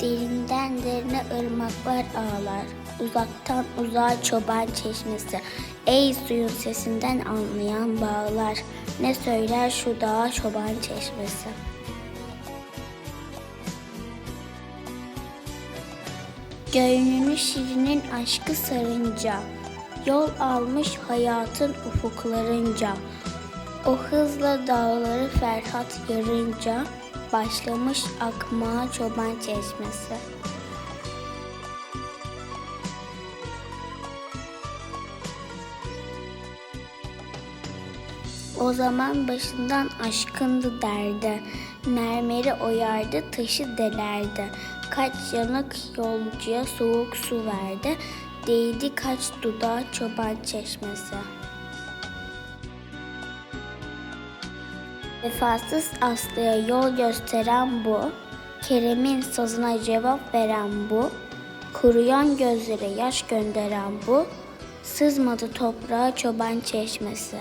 Derinden derine ırmaklar ağlar. Uzaktan uzağa çoban çeşmesi. Ey suyun sesinden anlayan bağlar. Ne söyler şu dağa çoban çeşmesi. Göğününü şirinin aşkı sarınca, Yol almış hayatın ufuklarınca, O hızla dağları Ferhat yarınca, Başlamış akmaya çoban çeşmesi. O zaman başından aşkındı derdi. Mermeri oyardı, taşı delerdi. Kaç yanık yolcuya soğuk su verdi. Değdi kaç dudağa çoban çeşmesi. Vefasız Aslı'ya yol gösteren bu. Kerem'in sazına cevap veren bu. Kuruyan gözlere yaş gönderen bu. Sızmadı toprağa çoban çeşmesi.